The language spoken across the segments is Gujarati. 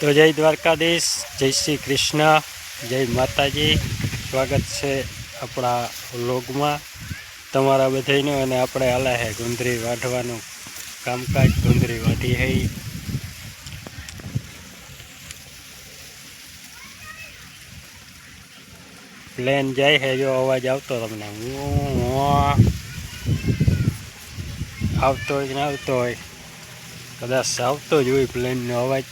તો જય દ્વારકાધીશ, જય શ્રી કૃષ્ણ, જય માતાજી. સ્વાગત છે આપણા વ્લોગમાં. તમારા બધાનું અને આપણે હાલા હે ગુંદરી વાઢવાનું કામકાજ. ગુંદરી વાઢી હે. પ્લેન જાય હે જો અવાજ આવતો તમને. આવતો હોય કે આવતો હોય? કદાચ આવતો જ હોય પ્લેનનો અવાજ.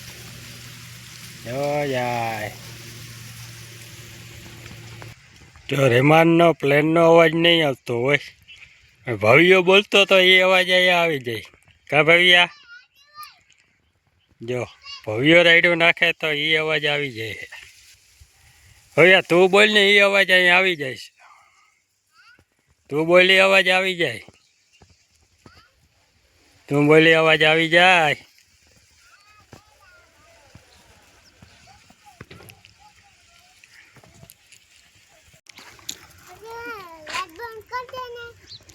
જો જાય જો રેમાનનો પ્લેનનો અવાજ નહીં આવતો હોય. ભવ્યો બોલતો તો એ અવાજ અહીંયા આવી જાય. કા ભવ્યા? જો, ભવ્યો રાઈડો નાખે તો એ અવાજ આવી જાય. ભવ્યા, તું બોલ ને, એ અવાજ અહીંયા આવી જાય તું બોલી અવાજ આવી જાય. તું બોલી અવાજ આવી જાય.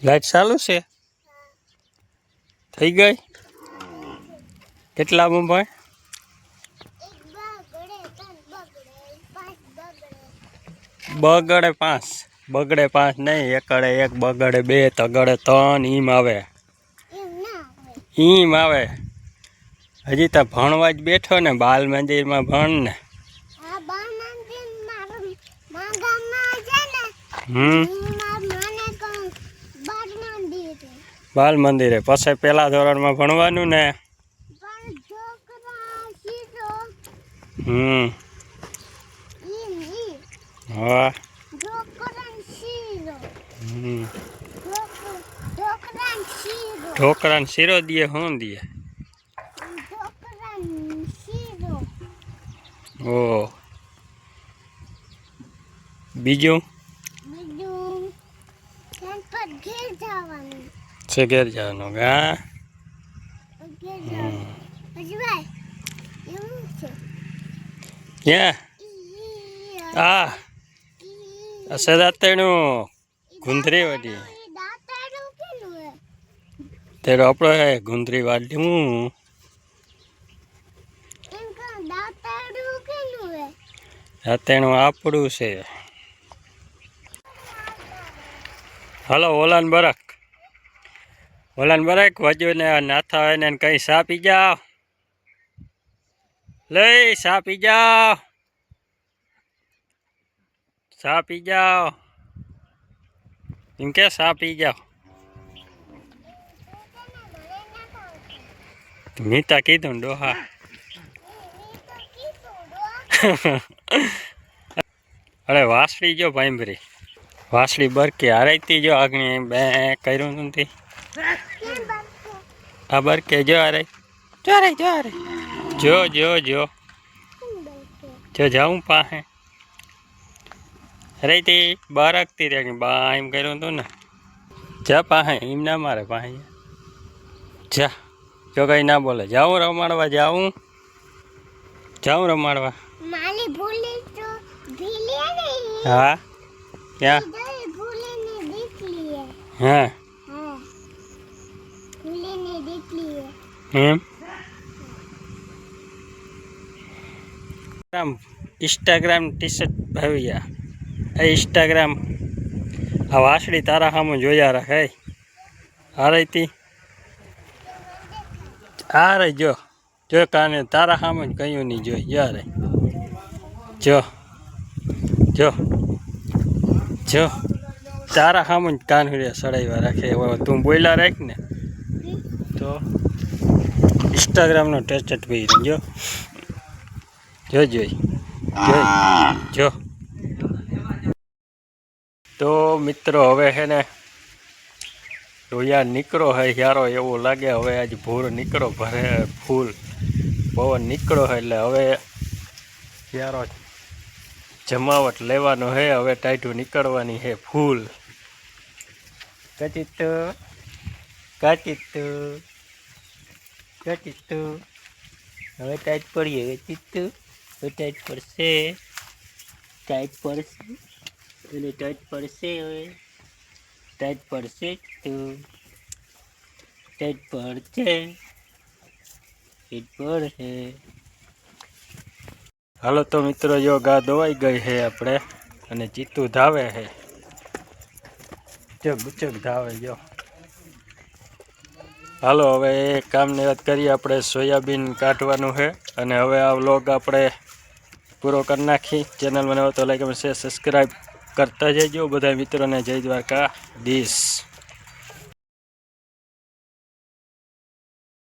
લાઈટ ચાલુ છે? થઈ ગઈ? કેટલામાં ભાઈ? બગડે પાંચ. બગડે પાંચ નહીં એકડે એક બગડે બે તગડે ત્રણ ઈમ આવે. ઈમ આવે. હજી તો ભણવા જ બેઠો ને બાલ મંદિરમાં ભણ ને. હમ. બાલ મંદિરે. પછી પેલા ધોરણમાં ભણવાનું ને? હમ. હા. ઢોકળાને શીરો દે શું દે ઓ બીજું? છે ઘેર જવાનું હા? ક્યાં? આ. અસદાતેનું ગુંદરી વાડી. તેરો આપણો હે ગુંદરી વાડી હું અત્યાનું આપણું છે. હલો ઓલાન બરક. ઓલાન બરક વજુને નાથા હોય ને કઈ સા પી જાઓ. લઈ સા પી જાઓ. સા પી જાઓ. એમ કે સા પી જાઓ. મીતા કીધું ડોહા. અરે વાસળી જો ભાઈમરી વાસળી બરકી હારાઈતી જો આગણી બે કર્યું નથી. આ બરકે જો હારે જો રે જો રે જો જો જો જો જાઉં પાસે રેતી બારકતી રે બા એમ કર્યું હતું ને. જા પાસે એમ ના મારે પાસે જા જો કઈ ના બોલે. જાઉં રમાડવા જાઉં. જાઉં રમાડવા. માલી ભૂલી તો ભીલી નહીં હા? ક્યાં? ઇધર ભૂલી ને દેખ લીએ. હા હા. એમ ઇન્સ્ટાગ્રામ ટી શર્ટ ભાવ્યા એ ઇન્સ્ટાગ્રામ આ વાસળી તારા સામે જોયા રાખે આ રહી આ રહી જો જો કાને તારા સામે જ કયું નહીં જોઈ જા રે જો જો જો. તારા સામે જ કાન સડાવ્યા રાખે તું બોલ્યા રાખ ને. તો ઇન્સ્ટાગ્રામનો ટેસ્ટ ભાઈ જો. જો જોઈ જો. તો મિત્રો, હવે છે ને, રોયા નીકળો હે યારો એવો લાગે. હવે આજ ભૂર નીકળો, ભરે ફૂલ. પવન નીકળો હે, એટલે હવે યારો જમાવટ લેવાનો હે, હવે ટાઈટું નીકળવાની હે ફૂલ. કચિત કચિત કચિત હવે ટાઈટ પડીએ. કચિત હવે ટાઈટ પડશે. ટાઈટ પડશે? એને ટાઈટ પડશે હવે. ટાઈટ પડશે? તો ટાઈટ પડશે. ટાઈટ પડશે. હાલો તો મિત્રો, જો ગા દોવાઈ ગઈ છે આપણે, અને ચીતું ધાવે છે. ચક ચક ધાવે, જો. હાલો, હવે એ કામની વાત કરીએ. આપણે સોયાબીન કાઢવાનું છે. અને હવે આ વ્લોગ આપણે પૂરો કરી નાખી. ચેનલ બનાવો તો લાઈક શેર સબસ્ક્રાઈબ કરતા જજો બધા મિત્રોને જય દ્વારકા. દીશ